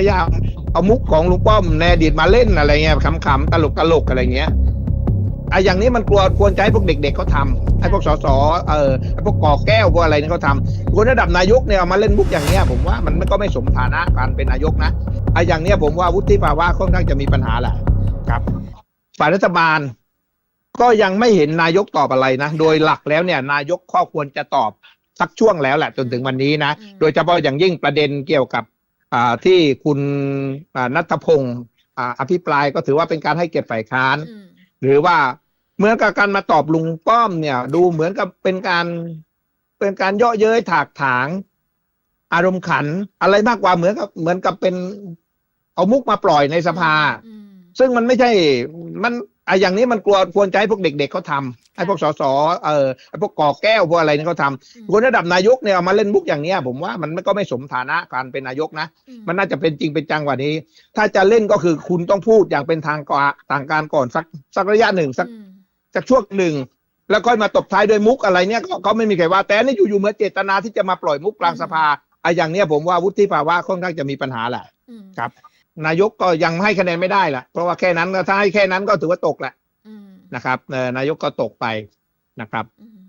พยายามเอามุกของลุงป้อมในอดีตมาเล่นอะไรเงี้ยขำๆตลกตลกๆอะไรเงี้ยไอ้อย่างนี้มันกลัวควรจะให้พวกเด็ก ๆเขาทำให้พวกสสเออให้พวกกอแก้วพวกอะไรนี่เขาทำคนระดับนายกเนี่ยเอามาเล่นมุกอย่างเนี้ย ผมว่ามันก็ไม่สมฐานะการเป็นนายกนะไอ้อย่างเนี้ยผมว่าวุฒิภาวะค่อนข้างจะมีปัญหาแหละครับฝ่ายรัฐบาล ก็ยังไม่เห็นนายกตอบอะไรนะโดยหลักแล้วเนี่ย นายกข้อควรจะตอบสักช่วงแล้วแหละจนถึงวันนี้นะอืมโดยเฉพาะอย่างยิ่งประเด็นเกี่ยวกับอ่า ที่คุณอ่านัทพงศ์อ่าอภิปรายก็ถือว่าเป็นการให้เกียรติฝ่ายค้านอืมหรือว่าเหมือนกับการมาตอบลุงป้อมเนี่ย ดูเหมือนกับเป็นการเป็นการเยาะเย้ยถากถาง อารมณ์ขัน อะไรมากกว่าเหมือนกับเหมือนกับเป็น เอามุกมาปล่อยในสภาอืมซึ่งมันไม่ใช่มัน ไอ้อย่างนี้มันกลัวควรจะให้พวกเด็กๆเขาทำให้พวกสสเออให้พวกกอแก้วพวกอะไรนี่เขาทำคนระดับนายกเนี่ยเอามาเล่นมุกอย่างเนี้ย ผมว่ามันก็ไม่สมฐานะการเป็นนายกนะอืมันน่าจะเป็นจริงเป็นจังกว่านี้ ถ้าจะเล่นก็คือคุณต้องพูดอย่างเป็นทางกาต่างการก่อนสักสักระยะหนึ่งสักอืมสักช่วงหนึ่งแล้วค่อยมาตบท้ายด้วยมุกอะไรเนี่ยก็เขาไม่มีใครว่า แต่อันนี่อยู่ๆเหมือนเจตนาที่จะมาปล่อยมุกกลางสภาไอ้อย่างเนี้ยผมว่าวุฒิภาวะค่อนข้างจะมีปัญหาแหละอืมครับ นายกก็ยังให้คะแนนไม่ได้ละเพราะว่าแค่นั้นก็ถ้าให้แค่นั้นก็ถือว่าตกแหละอืมนะครับเอ่อนายกก็ตกไปนะครับอืม